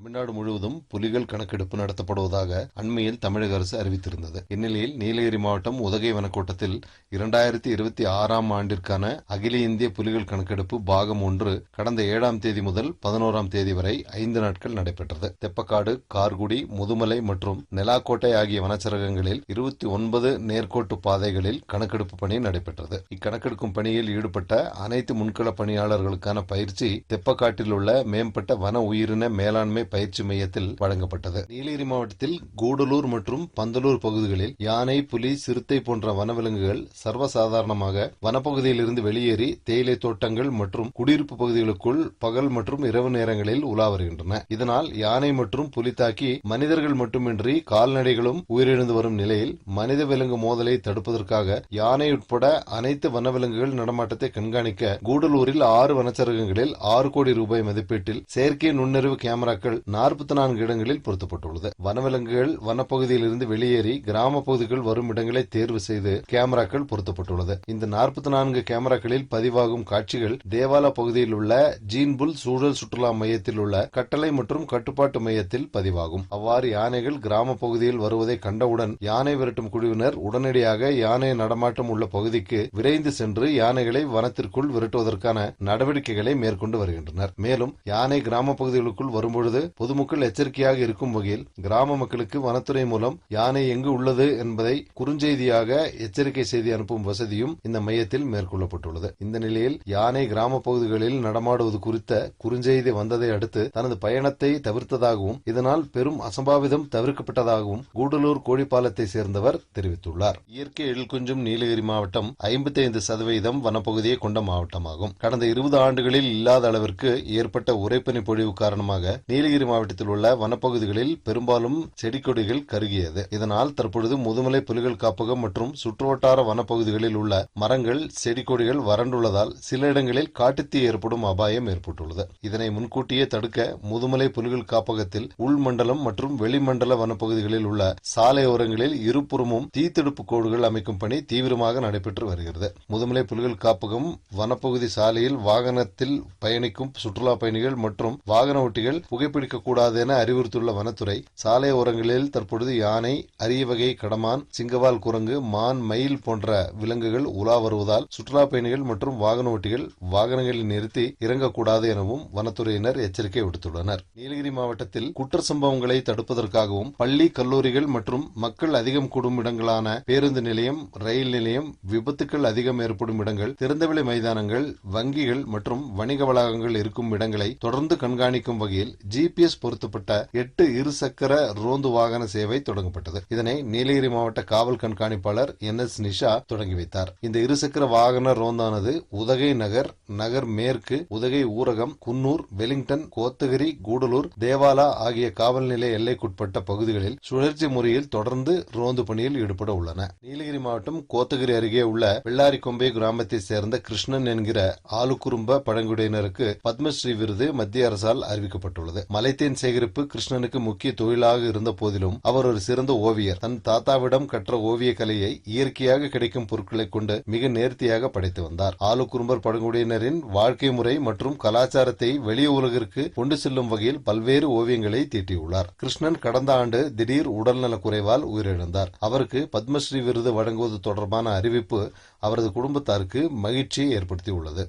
தமிழ்நாடு முழுவதும் புலிகள் கணக்கெடுப்பு நடத்தப்படுவதாக அண்மையில் தமிழக அரசு அறிவித்திருந்தது. இந்நிலையில் நீலகிரி மாவட்டம் உதகை வனக்கோட்டத்தில் இரண்டாயிரத்தி இருபத்தி ஆறாம் ஆண்டிற்கான அகில இந்திய புலிகள் கணக்கெடுப்பு பாகம் ஒன்று கடந்த ஏழாம் தேதி முதல் பதினோராம் தேதி வரை ஐந்து நாட்கள் நடைபெற்றது. தெப்பக்காடு கார்குடி முதுமலை மற்றும் நெலாக்கோட்டை ஆகிய வனச்சரகங்களில் இருபத்தி ஒன்பது நேர்கோட்டு பாதைகளில் கணக்கெடுப்பு பணி நடைபெற்றது. இக்கணக்கெடுக்கும் பணியில் ஈடுபட்ட அனைத்து முன்கள பணியாளர்களுக்கான பயிற்சி தெப்பக்காட்டில் உள்ள மேம்பட்ட வன உயிரின மேலாண்மை பயிற்சி மையத்தில் வழங்கப்பட்டது. நீலகிரி மாவட்டத்தில் கூடலூர் மற்றும் பந்தலூர் பகுதிகளில் யானை புலி சிறுத்தை போன்ற வனவிலங்குகள் சர்வசாதாரணமாக வனப்பகுதியில் இருந்து வெளியேறி தேயிலை தோட்டங்கள் மற்றும் குடியிருப்பு பகுதிகளுக்குள் பகல் மற்றும் இரவு நேரங்களில் உலா வருகின்றன. இதனால் யானை மற்றும் புலி தாக்கி மனிதர்கள் மட்டுமின்றி கால்நடைகளும் உயிரிழந்து வரும் நிலையில் மனித விலங்கு மோதலை தடுப்பதற்காக யானை உட்பட அனைத்து வனவிலங்குகள் நடமாட்டத்தை கண்காணிக்க கூடலூரில் ஆறு வனச்சரகங்களில் ஆறு கோடி ரூபாய் மதிப்பீட்டில் செயற்கை நுண்ணறிவு கேமராக்கள் நாற்பத்தி நான்கு இடங்களில் பொருத்தப்பட்டுள்ளது. வனவிலங்குகள் வனப்பகுதியில் இருந்து வெளியேறி கிராம பகுதிகள் வரும் இடங்களை தேர்வு செய்து கேமராக்கள் பொருத்தப்பட்டுள்ளது. இந்த நாற்பத்தி நான்கு கேமராக்களில் பதிவாகும் காட்சிகள் தேவாலா பகுதியில் உள்ள ஜீன்புல் சூழல் சுற்றுலா மையத்தில் உள்ள கட்டளை மற்றும் கட்டுப்பாட்டு மையத்தில் பதிவாகும். அவ்வாறு யானைகள் கிராம பகுதியில் வருவதை கண்டவுடன் யானை விரட்டும் குழுவினர் உடனடியாக யானை நடமாட்டம் உள்ள பகுதிக்கு விரைந்து சென்று யானைகளை வனத்திற்குள் விரட்டுவதற்கான நடவடிக்கைகளை மேற்கொண்டு வருகின்றனர். மேலும் யானை கிராம பகுதிகளுக்குள் வரும்பொழுது பொதுமக்கள் எச்சரிக்கையாக இருக்கும் வகையில் கிராம மக்களுக்கு வனத்துறை மூலம் யானை எங்கு உள்ளது என்பதை குறுஞ்செய்தியாக எச்சரிக்கை செய்தி அனுப்பும் வசதியும் இந்த மையத்தில் மேற்கொள்ளப்பட்டுள்ளது. இந்த நிலையில் யானை கிராம பகுதிகளில் நடமாடுவது குறித்த குறுஞ்செய்தி வந்ததை அடுத்து தனது பயணத்தை தவிர்த்ததாகவும் இதனால் பெரும் அசம்பாவிதம் தவிர்க்கப்பட்டதாகவும் கூடலூர் கோழிப்பாலத்தை சேர்ந்தவர் தெரிவித்துள்ளார். இயற்கை எழில் நீலகிரி மாவட்டம் ஐம்பத்தி ஐந்து சதவீதம் வனப்பகுதியை கொண்ட மாவட்டமாகும். கடந்த இருபது ஆண்டுகளில் இல்லாத அளவிற்கு ஏற்பட்ட உரைப்பனி பொழிவு காரணமாக நீலகிரி மாவட்டத்தில் உள்ள வனப்பகுதிகளில் பெரும்பாலும் செடி கொடிகள் கருகியது. இதனால் தற்பொழுது முதுமலை புலிகள் காப்பகம் மற்றும் சுற்றுவட்டார வனப்பகுதிகளில் உள்ள மரங்கள் செடி கொடிகள் வறண்டுள்ளதால் சில இடங்களில் காட்டுத்தீ ஏற்படும் அபாயம் ஏற்பட்டுள்ளது. இதனை முன்கூட்டியே தடுக்க முதுமலை புலிகள் காப்பகத்தில் உள்மண்டலம் மற்றும் வெளிமண்டல வனப்பகுதிகளில் உள்ள சாலையோரங்களில் இருபுறமும் தீத்தடுப்பு கோடுகள் அமைக்கும் பணி தீவிரமாக நடைபெற்று வருகிறது. முதுமலை புலிகள் காப்பகம் வனப்பகுதி சாலையில் வாகனத்தில் பயணிக்கும் சுற்றுலா பயணிகள் மற்றும் வாகன ஓட்டிகள் புகைப்பிடிக்க கூடாது என அறிவுறுத்தியுள்ள வனத்துறை சாலை ஓரங்களில் தற்பொழுது யானை அரிய வகை கடமான் சிங்கவால் குரங்கு மான் மயில் போன்ற விலங்குகள் உலா வருவதால் சுற்றுலா பயணிகள் மற்றும் வாகன ஓட்டிகள் வாகனங்களை நிறுத்தி இறங்கக்கூடாது எனவும் வனத்துறையினர் எச்சரிக்கை விடுத்துள்ளனர். நீலகிரி மாவட்டத்தில் குற்ற சம்பவங்களை தடுப்பதற்காகவும் பள்ளி கல்லூரிகள் மற்றும் மக்கள் அதிகம் கூடும் இடங்களான பேருந்து நிலையம் ரயில் நிலையம் விபத்துக்கள் அதிகம் ஏற்படும் இடங்கள் திறந்தவெளி மைதானங்கள் வங்கிகள் மற்றும் வணிக வளாகங்கள் இருக்கும் இடங்களை தொடர்ந்து கண்காணிக்கும் வகையில் ஜிபிஎஸ் பொருத்தப்பட்ட எட்டு இருசக்கர ரோந்து வாகன சேவை தொடங்கப்பட்டது. இதனை நீலகிரி மாவட்ட காவல் கண்காணிப்பாளர் என் எஸ் நிஷா தொடங்கி வைத்தார். இந்த இருசக்கர வாகன ரோந்தானது உதகை நகர் நகர் மேற்கு உதகை ஊரகம் குன்னூர் வெலிங்டன் கோத்தகிரி கூடலூர் தேவாலா ஆகிய காவல் நிலைய எல்லைக்குட்பட்ட பகுதிகளில் சுழற்சி முறையில் தொடர்ந்து ரோந்து பணியில் ஈடுபட உள்ளன. நீலகிரி மாவட்டம் கோத்தகிரி அருகே உள்ள வெள்ளாரிக்கொம்பை கிராமத்தை சேர்ந்த கிருஷ்ணன் என்கிற ஆளுக்குறும்ப பழங்குடியினருக்கு பத்மஸ்ரீ விருது மத்திய அரசால் அறிவிக்கப்பட்டுள்ளது. மலைத்தேன் சேகரிப்பு கிருஷ்ணனுக்கு முக்கிய தொழிலாக இருந்த போதிலும் அவர் ஒரு சிறந்த ஓவியர். தன் தாத்தாவிடம் கற்ற ஓவிய கலையை இயற்கையாக கிடைக்கும் பொருட்களை கொண்டு மிக நேர்த்தியாக படைத்து வந்தார். ஆளுக்குறும்பர் பழங்குடியினரின் வாழ்க்கை முறை மற்றும் கலாச்சாரத்தை வெளி உலகிற்கு கொண்டு செல்லும் வகையில் பல்வேறு ஓவியங்களை தீட்டியுள்ளார். கிருஷ்ணன் கடந்த ஆண்டு திடீர் உடல்நலக் குறைவால் உயிரிழந்தார். அவருக்கு பத்மஸ்ரீ விருது வழங்குவது தொடர்பான அறிவிப்பு அவரது குடும்பத்தாருக்கு மகிழ்ச்சியை ஏற்படுத்தியுள்ளது.